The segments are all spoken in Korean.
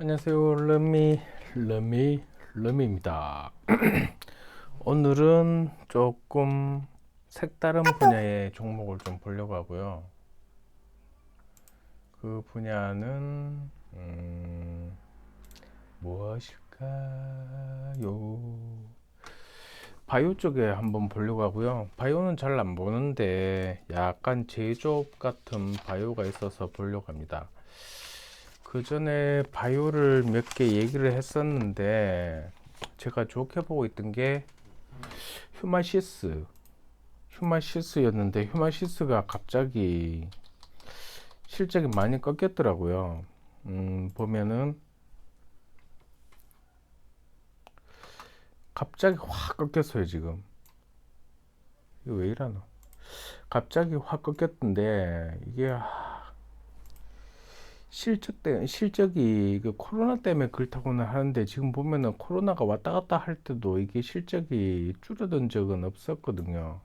안녕하세요. 르미 르미 르미입니다. 오늘은 조금 색다른 분야의 종목을 좀 보려고 하고요. 그 분야는 음, 무엇일까요? 바이오 쪽에 한번 보려고 하고요. 바이오는 잘 안 보는데 약간 제조업 같은 바이오가 있어서 보려고 합니다. 그 전에 바이오를 몇 개 얘기를 했었는데 제가 좋게 보고 있던 게 휴마시스 휴마시스였는데 휴마시스가 갑자기 실적이 많이 꺾였더라고요. 음, 보면은 갑자기 확 꺾였어요, 지금. 이거 왜 이러나? 갑자기 확 꺾였던데 이게 실적 때 실적이 그 코로나 때문에 그렇다고는 하는데 지금 보면은 코로나가 왔다 갔다 할 때도 이게 실적이 줄어든 적은 없었거든요.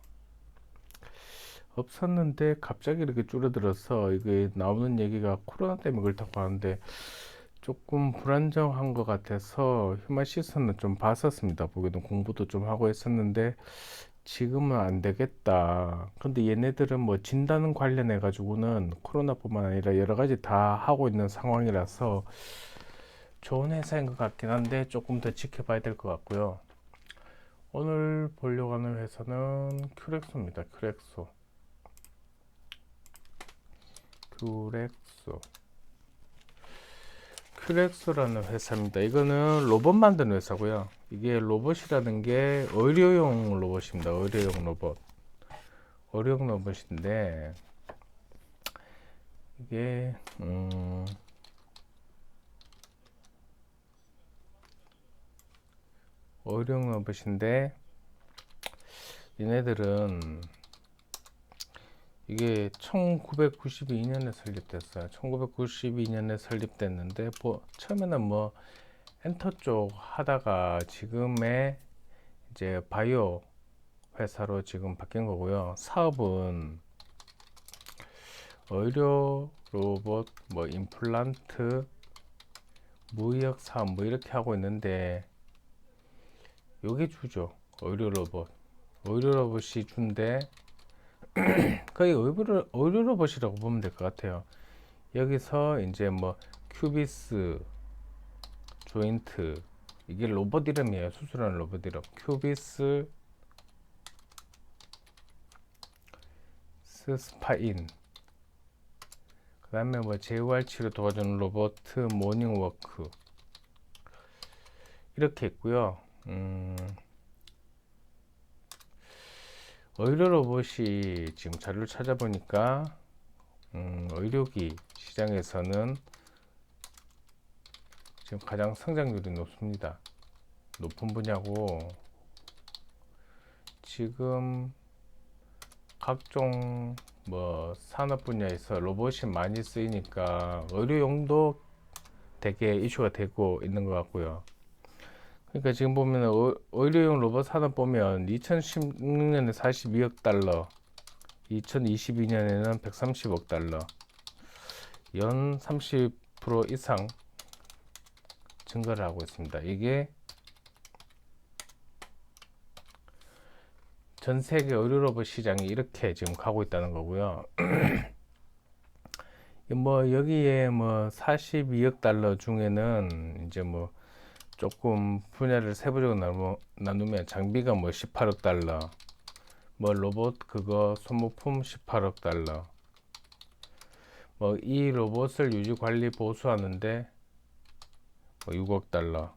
없었는데 갑자기 이렇게 줄어들어서 이게 나오는 얘기가 코로나 때문에 그렇다고 하는데 조금 불안정한 것 같아서 휴마시스는 좀 봤었습니다. 보기도 공부도 좀 하고 했었는데 지금은 안 되겠다. 근데 얘네들은 뭐 진단 관련해 가지고는 코로나뿐만 아니라 여러 가지 다 하고 있는 상황이라서 좋은 회사인 것 같긴 한데 조금 더 지켜봐야 될 것 같고요. 오늘 보려고 하는 회사는 큐렉소입니다. 큐렉소. 큐렉소. 큐렉소라는 회사입니다. 이거는 로봇 만드는 회사고요. 이게 로봇이라는 게 의료용 로봇입니다. 의료용 로봇. 의료용 로봇인데 이게 음 의료용 로봇인데 얘네들은 이게 1992년에 설립됐어요. 1992년에 설립됐는데 뭐 처음에는 뭐 엔터 쪽 하다가 지금의 이제 바이오 회사로 지금 바뀐 거고요. 사업은 의료 로봇, 뭐 임플란트, 무역 사업 뭐 이렇게 하고 있는데 요게 주죠. 의료 로봇. 의료 로봇이 준데 거의 의료, 의료 로봇이라고 보면 될 것 같아요. 여기서 이제 뭐 큐비스, 조인트 이게 로봇 이름이에요. 수술하는 로봇 이름. 큐비스 스파인 그 다음에 뭐 재활 치료 도와주는 로봇 모닝워크 이렇게 있고요. 음, 의료 로봇이 지금 자료를 찾아보니까 음, 의료기 시장에서는 지금 가장 성장률이 높습니다. 높은 분야고 지금 각종 뭐 산업 분야에서 로봇이 많이 쓰이니까 의료용도 되게 이슈가 되고 있는 것 같고요. 그러니까 지금 보면 의료용 로봇 산업 보면 2016년에 42억 달러, 2022년에는 130억 달러, 연 30% 이상 증가를 하고 있습니다. 이게 전 세계 의료 로봇 시장이 이렇게 지금 가고 있다는 거고요. 뭐 여기에 뭐 42억 달러 중에는 이제 뭐 조금 분야를 세부적으로 나누면 장비가 뭐 18억 달러, 뭐 로봇 그거 소모품 18억 달러, 뭐 이 로봇을 유지 관리 보수하는데 뭐 6억 달러,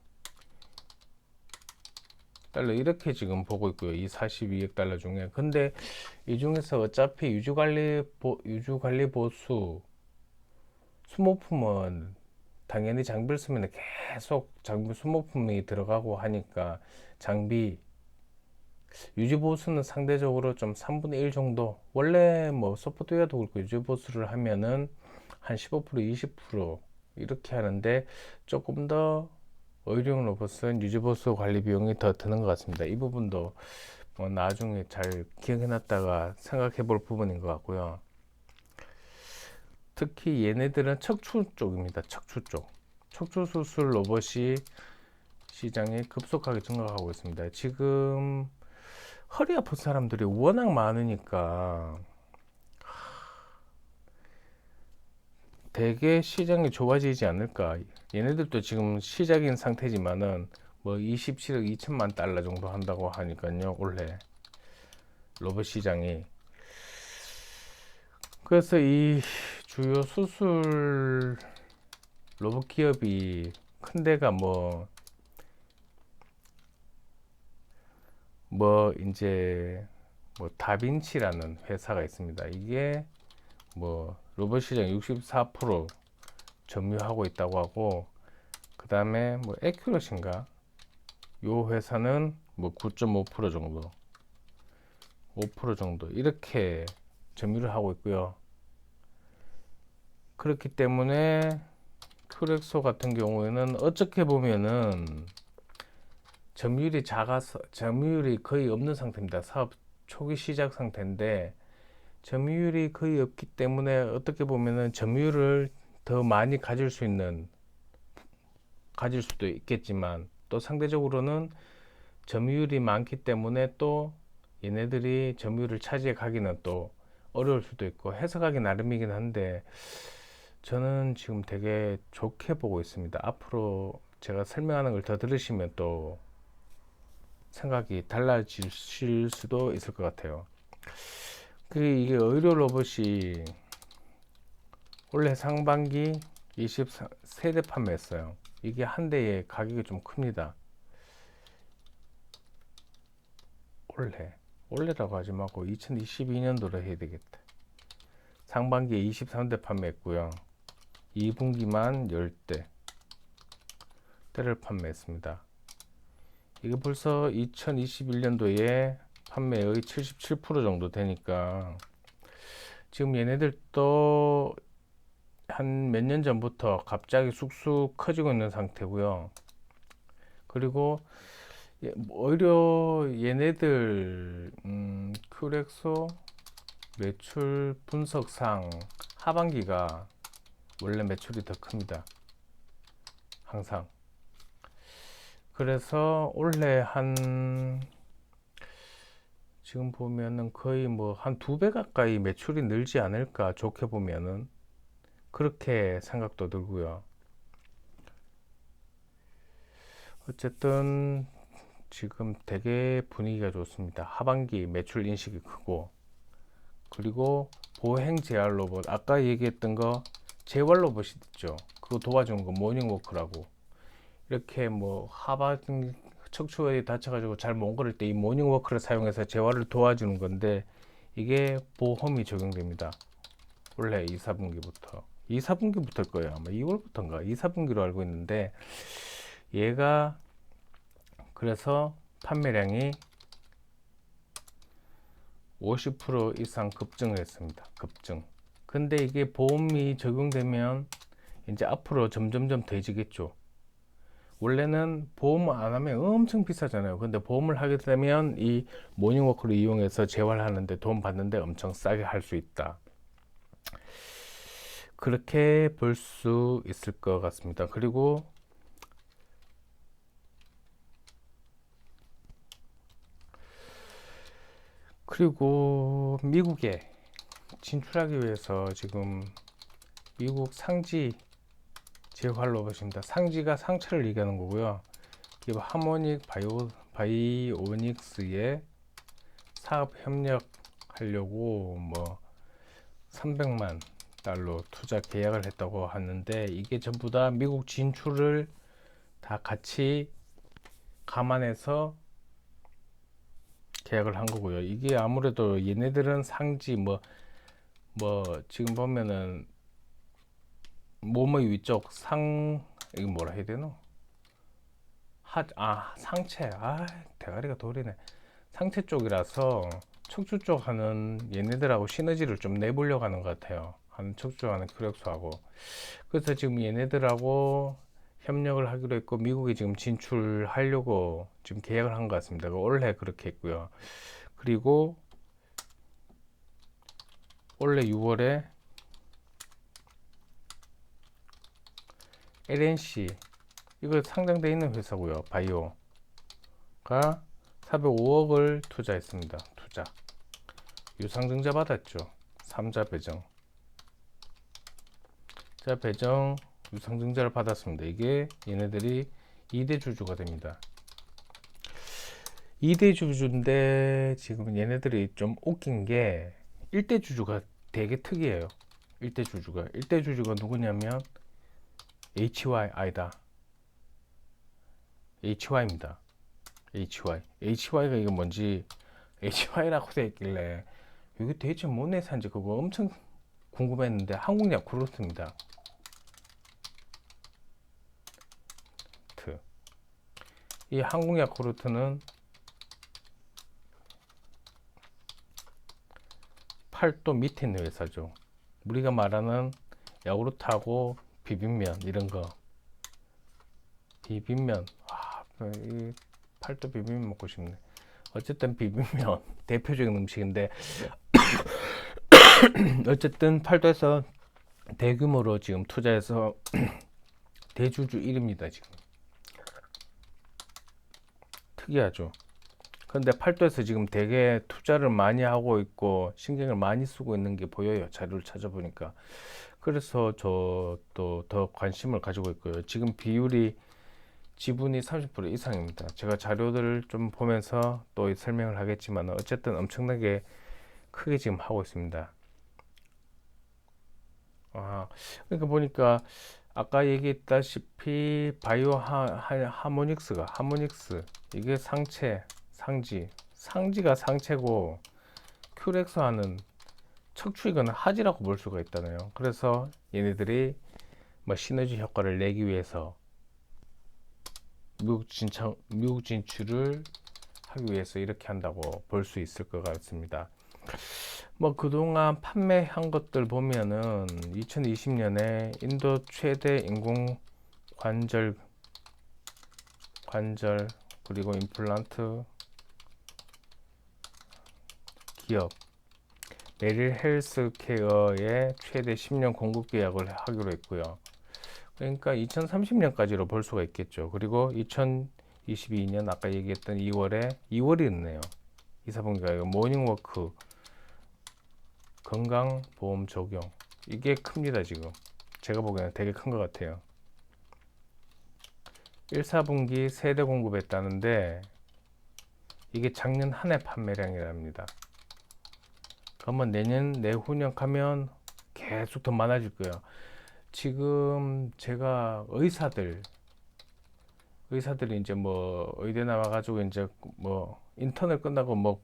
달러 이렇게 지금 보고 있고요. 이 42억 달러 중에. 근데 이 중에서 어차피 유지 관리 보 유지 관리 보수 소모품은 당연히 장비를 쓰면 계속 장비 소모품이 들어가고 하니까 장비 유지 보수는 상대적으로 좀 3분의 1 정도. 원래 뭐 소프트웨어도 그렇고 유지 보수를 하면은 한 15% 20% 이렇게 하는데 조금 더 의료용 로봇은 유지 보수 관리 비용이 더 드는 것 같습니다. 이 부분도 뭐 나중에 잘 기억해 놨다가 생각해 볼 부분인 것 같고요. 특히 얘네들은 척추 쪽입니다. 척추 쪽. 척추 수술 로봇이 시장에 급속하게 증가하고 있습니다. 지금 허리 아픈 사람들이 워낙 많으니까 되게 시장이 좋아지지 않을까. 얘네들도 지금 시작인 상태지만은 뭐 27억 2천만 달러 정도 한다고 하니까요, 올해 로봇 시장이. 그래서 이 주요 수술 로봇 기업이 큰 데가 뭐, 뭐, 이제, 뭐, 다빈치라는 회사가 있습니다. 이게 뭐, 로봇 시장 64% 점유하고 있다고 하고, 그 다음에 뭐, 에큐러신가? 요 회사는 뭐, 9.5% 정도, 5% 정도, 이렇게 점유를 하고 있고요. 그렇기 때문에, 큐렉소 같은 경우에는 어떻게 보면은 점유율이 작아서 점유율이 거의 없는 상태입니다. 사업 초기 시작 상태인데 점유율이 거의 없기 때문에 어떻게 보면은 점유율을 더 많이 가질 수 있는 가질 수도 있겠지만 또 상대적으로는 점유율이 많기 때문에 또 얘네들이 점유율을 차지해 가기는 또 어려울 수도 있고 해석하기 나름이긴 한데 저는 지금 되게 좋게 보고 있습니다. 앞으로 제가 설명하는 걸 더 들으시면 또 생각이 달라지실 수도 있을 것 같아요. 그 이게 의료 로봇이 올해 상반기 23대 판매했어요. 이게 한 대에 가격이 좀 큽니다. 올해 올해라고 하지 말고 2022년도로 해야 되겠다. 상반기에 23대 판매했고요. 2분기만 10대 대를 판매했습니다. 이게 벌써 2021년도에 판매의 77% 정도 되니까 지금 얘네들도 한 몇 년 전부터 갑자기 쑥쑥 커지고 있는 상태고요. 그리고 예, 오히려 얘네들 음, 큐렉소 매출 분석상 하반기가 원래 매출이 더 큽니다. 항상. 그래서 올해 한 지금 보면은 거의 뭐 한 두 배 가까이 매출이 늘지 않을까 좋게 보면은 그렇게 생각도 들고요. 어쨌든 지금 되게 분위기가 좋습니다. 하반기 매출 인식이 크고 그리고 보행 제한 로봇 아까 얘기했던 거 재활 로봇이 있죠. 그거 도와주는 거 모닝워크라고. 이렇게 뭐 하반 척추에 다쳐가지고 잘 못 걸을 때 이 모닝워크를 사용해서 재활을 도와주는 건데 이게 보험이 적용됩니다. 원래 2, 4분기부터 2, 4분기부터일 거예요. 아마 2월부터인가 2, 4분기로 알고 있는데 얘가 그래서 판매량이 50% 이상 급증을 했습니다. 급증. 근데 이게 보험이 적용되면 이제 앞으로 점점점 더해지겠죠. 원래는 보험 안 하면 엄청 비싸잖아요. 근데 보험을 하게 되면 이 모닝워크를 이용해서 재활하는데 돈 받는데 엄청 싸게 할 수 있다. 그렇게 볼 수 있을 것 같습니다. 그리고 그리고 미국에 진출하기 위해서 지금 미국 상지 재활 로봇입니다. 상지가 상체를 얘기하는 거고요. 이게 하모닉 바이오, 바이오닉스에 사업 협력하려고 뭐 300만 달러 투자 계약을 했다고 하는데 이게 전부 다 미국 진출을 다 같이 감안해서 계약을 한 거고요. 이게 아무래도 얘네들은 상지 뭐, 뭐, 지금 보면은, 몸의 위쪽 상, 이거 뭐라 해야 되노? 하, 아, 상체. 아, 대가리가 돌이네. 상체 쪽이라서 척추 쪽 하는 얘네들하고 시너지를 좀 내보려고 하는 것 같아요. 한 척추 하는 큐렉스하고. 그래서 지금 얘네들하고 협력을 하기로 했고 미국에 지금 진출하려고 지금 계약을 한 것 같습니다. 올해 그렇게 했고요. 그리고 올해 6월에 LNC 이거 상장돼 있는 회사고요. 바이오가 405억을 투자했습니다. 투자. 유상증자 받았죠. 3자 배정. 자, 배정 유상증자를 받았습니다. 이게 얘네들이 2대 주주가 됩니다. 2대 주주인데 지금 얘네들이 좀 웃긴 게 1대 주주가 되게 특이해요. 1대 주주가. 1대 주주가 누구냐면 HY 아니다. HY입니다. HY. HY가 이게 뭔지 HY라고 되어 있길래 이게 대체 뭔 회사인지 그거 엄청 궁금했는데 한국 야쿠르트입니다. 트. 이 한국 야쿠르트는 팔도 밑에 있는 회사죠. 우리가 말하는 야구르트하고 비빔면 이런 거 비빔면 아, 이 팔도 비빔면 먹고 싶네. 어쨌든 비빔면 대표적인 음식인데 어쨌든 팔도에서 대규모로 지금 투자해서 대주주 1입니다 지금 특이하죠. 근데 팔도에서 지금 되게 투자를 많이 하고 있고 신경을 많이 쓰고 있는 게 보여요. 자료를 찾아보니까. 그래서 저도 더 관심을 가지고 있고요. 지금 비율이 지분이 30% 이상입니다. 제가 자료들을 좀 보면서 또 설명을 하겠지만 어쨌든 엄청나게 크게 지금 하고 있습니다. 아, 그러니까 보니까 아까 얘기했다시피 바이오 하, 하, 하모닉스가 하모닉스 이게 상체 상지 상지가 상체고 큐렉스 하는 척추이거나 하지라고 볼 수가 있다네요. 그래서 얘네들이 뭐 시너지 효과를 내기 위해서 미국 진출, 미국 진출을 하기 위해서 이렇게 한다고 볼 수 있을 것 같습니다. 뭐 그동안 판매한 것들 보면은 2020년에 인도 최대 인공 관절 관절 그리고 임플란트 기업 메릴 헬스케어의 최대 10년 공급 계약을 하기로 했고요. 그러니까 2030년까지로 볼 수가 있겠죠. 그리고 2022년 아까 얘기했던 2월에 2월이었네요. 이사분기가 모닝워크 건강보험 적용 이게 큽니다 지금 제가 보기에는 되게 큰 것 같아요 1, 4분기 세대 공급했다는데 이게 작년 한 해 판매량이랍니다 그러면 내년 내후년 가면 계속 더 많아질 거예요 지금 제가 의사들 의사들이 이제 뭐 의대 나와가지고 이제 뭐 인턴을 끝나고 뭐,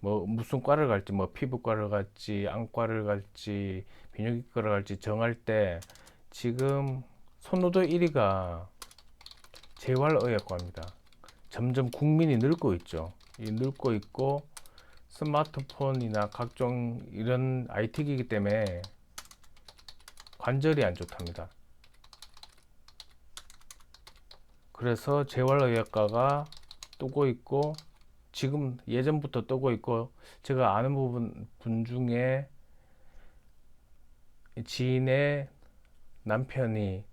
뭐 무슨 과를 갈지 뭐 피부과를 갈지 안과를 갈지 비뇨기과를 갈지 정할 때 지금 선호도 1위가 재활의학과입니다. 점점 국민이 늙고 있죠. 이 늙고 있고 스마트폰이나 각종 이런 IT기기 때문에 관절이 안 좋답니다. 그래서 재활의학과가 뜨고 있고 지금 예전부터 뜨고 있고 제가 아는 부분 분 중에 지인의 남편이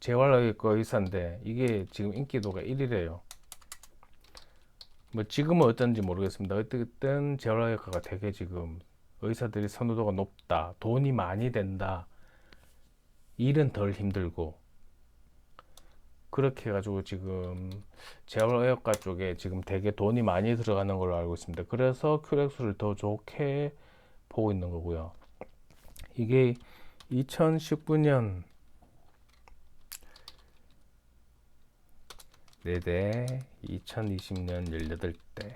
재활의학과 의사인데 이게 지금 인기도가 1위래요. 뭐 지금은 어떤지 모르겠습니다. 어쨌든 재활의학과가 되게 지금 의사들이 선호도가 높다, 돈이 많이 된다, 일은 덜 힘들고 그렇게 해가지고 지금 재활의학과 쪽에 지금 되게 돈이 많이 들어가는 걸로 알고 있습니다. 그래서 큐렉스를 더 좋게 보고 있는 거고요. 이게 2019년 4대, 2020년 18대,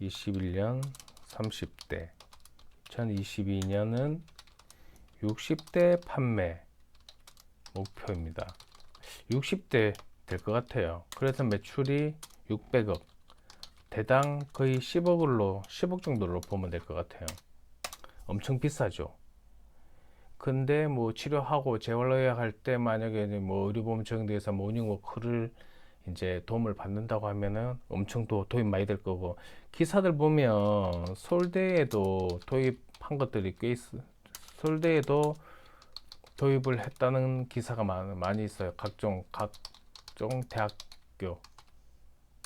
21년 30대, 2022년은 60대 판매 목표입니다. 60대 될 것 같아요. 그래서 매출이 600억, 대당 거의 10억으로 10억 정도로 보면 될 것 같아요. 엄청 비싸죠. 근데 뭐 치료하고 재활 의학 할 때 만약에 뭐 의료보험 적용돼서 모닝워크를 이제 도움을 받는다고 하면은 엄청 또 도입 많이 될 거고 기사들 보면 서울대에도 도입한 것들이 꽤 있어. 서울대에도 도입을 했다는 기사가 많, 많이 있어요. 각종 각종 대학교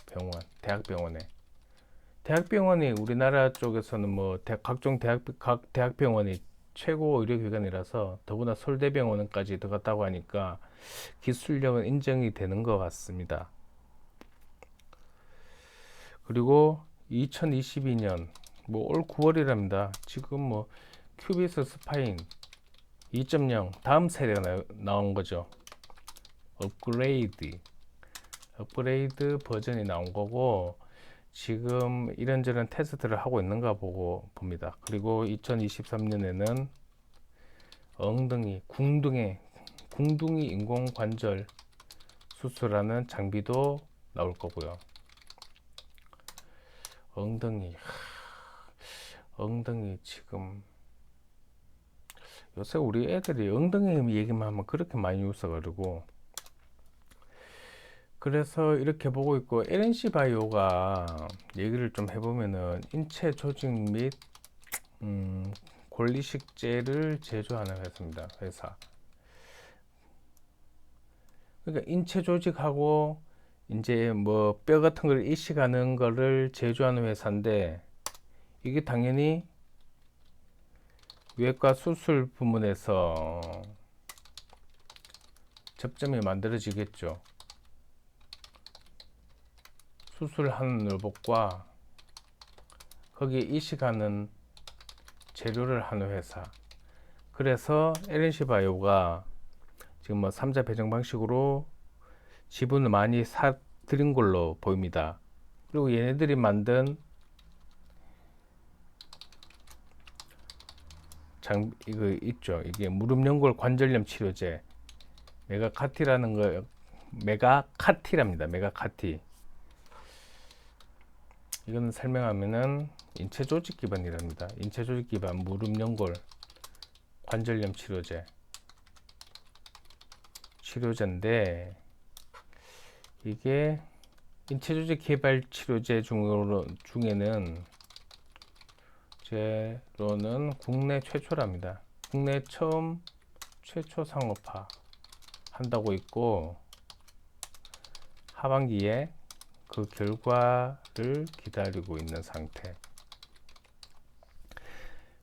병원, 대학병원에 대학병원이 우리나라 쪽에서는 뭐 대, 각종 대학 각 대학병원이 최고 의료기관이라서 더구나 서울대병원까지 들어갔다고 하니까 기술력은 인정이 되는 것 같습니다. 그리고 2022년 뭐 올 9월이랍니다. 지금 뭐 큐비스 스파인 2.0 다음 세대가 나, 나온 거죠. 업그레이드 업그레이드 버전이 나온 거고 지금 이런저런 테스트를 하고 있는가 보고 봅니다. 그리고 2023년에는 엉덩이, 궁둥이, 궁둥이 인공관절 수술하는 장비도 나올 거고요. 엉덩이, 하, 엉덩이 지금 요새 우리 애들이 엉덩이 얘기만 하면 그렇게 많이 웃어가지고 그래서 이렇게 보고 있고 LNC 바이오가 얘기를 좀 해보면은 인체 조직 및 음, 권리식재를 제조하는 회사입니다. 회사. 그러니까 인체 조직하고 이제 뭐 뼈 같은 걸 이식하는 거를 제조하는 회사인데 이게 당연히 외과 수술 부문에서 접점이 만들어지겠죠. 수술하는 로봇과 거기에 이식하는 재료를 하는 회사. 그래서 LNC 바이오가 지금 뭐 3자 배정 방식으로 지분을 많이 사들인 걸로 보입니다. 그리고 얘네들이 만든 장 이거 있죠. 이게 무릎 연골 관절염 치료제 메가카티라는 거 메가카티랍니다. 메가카티. 이거는 설명하면은 인체 조직 기반이랍니다. 인체 조직 기반 무릎 연골 관절염 치료제 치료제인데 이게 인체 조직 개발 치료제 중으로 중에는 제로는 국내 최초랍니다. 국내 처음 최초 상업화 한다고 있고 하반기에 그 결과를 기다리고 있는 상태.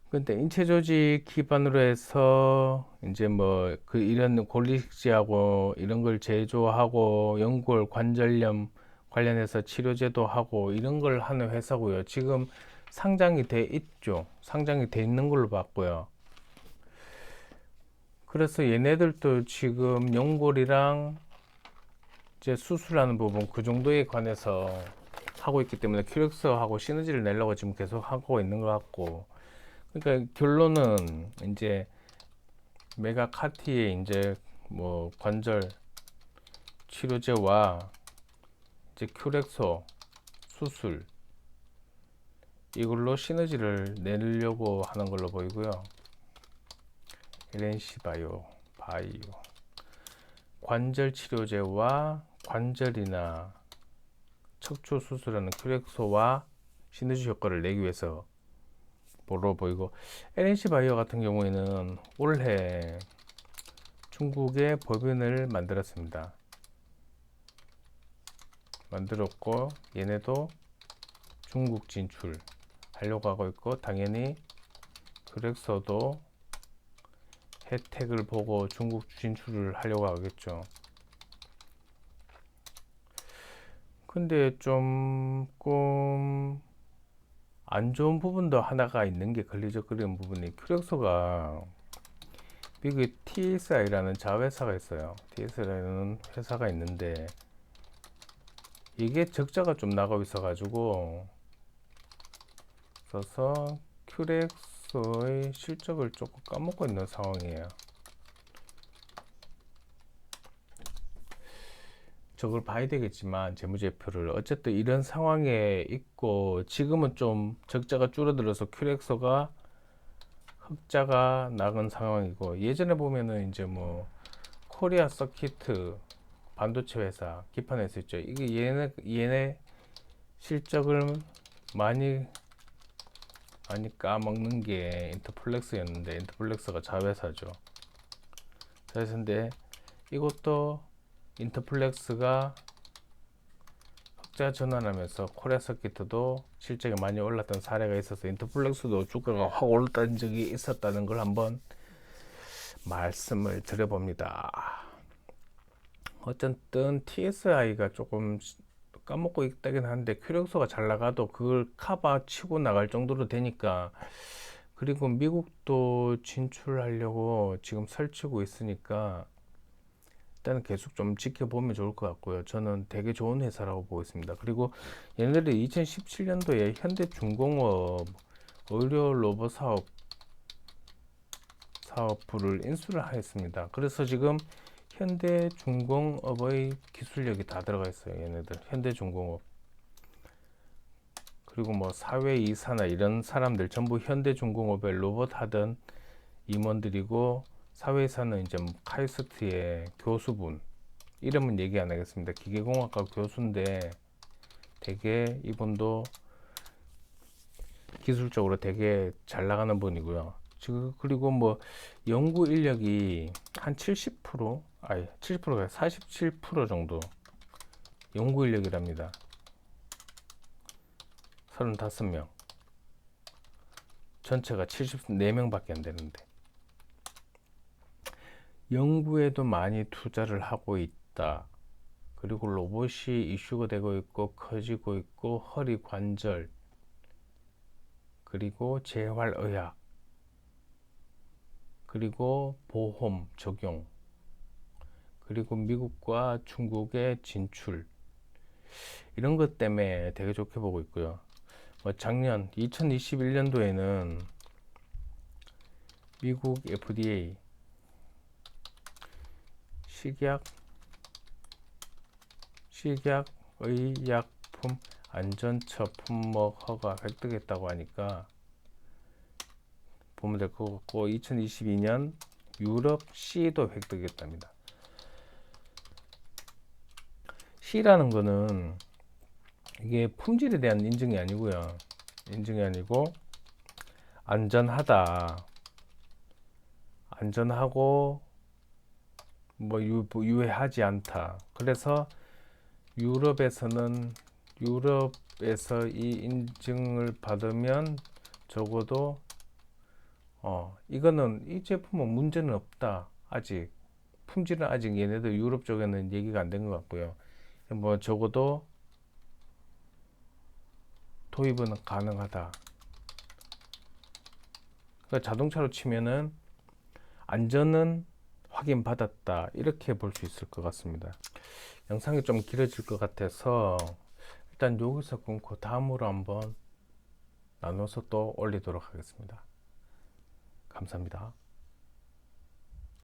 근데 인체 조직 기반으로 해서 이제 뭐 그 이런 골리식지하고 이런 걸 제조하고 연골 관절염 관련해서 치료제도 하고 이런 걸 하는 회사고요. 지금 상장이 돼 있죠. 상장이 돼 있는 걸로 봤고요. 그래서 얘네들도 지금 연골이랑 이제 수술하는 부분 그 정도에 관해서 하고 있기 때문에 큐렉스하고 시너지를 내려고 지금 계속 하고 있는 것 같고 그러니까 결론은 이제 메가카티의 이제 뭐 관절 치료제와 이제 큐렉소 수술 이걸로 시너지를 내려고 하는 걸로 보이고요. LNC 바이오 바이오 관절 치료제와 관절이나 척추 수술하는 큐렉소와 시너지 효과를 내기 위해서 보러 보이고 LNC 바이오 같은 경우에는 올해 중국의 법인을 만들었습니다. 만들었고 얘네도 중국 진출 하려고 하고 있고 당연히 큐렉소도 혜택을 보고 중국 진출을 하려고 하겠죠. 근데 조금 안 좋은 부분도 하나가 있는 게 걸리적거리는 부분이 큐렉소가 미국의 TSI라는 자회사가 있어요. TSI라는 회사가 있는데 이게 적자가 좀 나가고 있어 가지고 써서 큐렉소 의 실적을 조금 까먹고 있는 상황이에요. 저걸 봐야 되겠지만 재무제표를 어쨌든 이런 상황에 있고 지금은 좀 적자가 줄어들어서 큐렉소가 흑자가 나은 상황이고 예전에 보면은 이제 뭐 코리아 서키트 반도체 회사 기판에서 있죠. 이게 얘네 얘네 실적을 많이 많이 까먹는 게 인터플렉스였는데 인터플렉스가 자회사죠. 근데 이것도 인터플렉스가 흑자 전환하면서 코리아 서킷도 실적이 많이 올랐던 사례가 있어서 인터플렉스도 주가가 확 올랐던 적이 있었다는 걸 한번 말씀을 드려봅니다. 어쨌든 TSI가 조금 까먹고 있다긴 한데 큐력소가 잘 나가도 그걸 커버 치고 나갈 정도로 되니까 그리고 미국도 진출하려고 지금 설치고 있으니까 일단은 계속 좀 지켜보면 좋을 것 같고요. 저는 되게 좋은 회사라고 보고 있습니다. 그리고 얘네들이 2017년도에 현대중공업 의료 로봇 사업 사업부를 인수를 하였습니다. 그래서 지금 현대 중공업의 기술력이 다 들어가 있어요. 얘네들 현대 중공업 그리고 뭐 사회 이사나 이런 사람들 전부 현대 중공업에 로봇 하던 임원들이고 사회 이사는 이제 뭐 카이스트의 교수분 이름은 얘기 안 하겠습니다. 기계공학과 교수인데 되게 이분도 기술적으로 되게 잘 나가는 분이고요. 지금 그리고 뭐 연구 인력이 한 70% 아니 70%가 47% 정도 연구 인력이랍니다. 35명. 전체가 74명밖에 안 되는데. 연구에도 많이 투자를 하고 있다. 그리고 로봇이 이슈가 되고 있고 커지고 있고 허리 관절 그리고 재활 의학 그리고 보험 적용 그리고 미국과 중국의 진출 이런 것 때문에 되게 좋게 보고 있고요. 뭐 작년 2021년도에는 미국 FDA 식약 식약 의약품 안전처 품목 허가 획득했다고 하니까 보면 될 것 같고 2022년 유럽 C도 획득했답니다. C라는 거는 이게 품질에 대한 인증이 아니고요. 인증이 아니고 안전하다. 안전하고 뭐 유, 유해하지 않다. 그래서 유럽에서는 유럽에서 이 인증을 받으면 적어도 어 이거는 이 제품은 문제는 없다. 아직 품질은 아직 얘네들 유럽 쪽에는 얘기가 안 된 것 같고요. 뭐 적어도 도입은 가능하다. 그러니까 자동차로 치면은 안전은 확인받았다. 이렇게 볼 수 있을 것 같습니다. 영상이 좀 길어질 것 같아서 일단 여기서 끊고 다음으로 한번 나눠서 또 올리도록 하겠습니다. 감사합니다.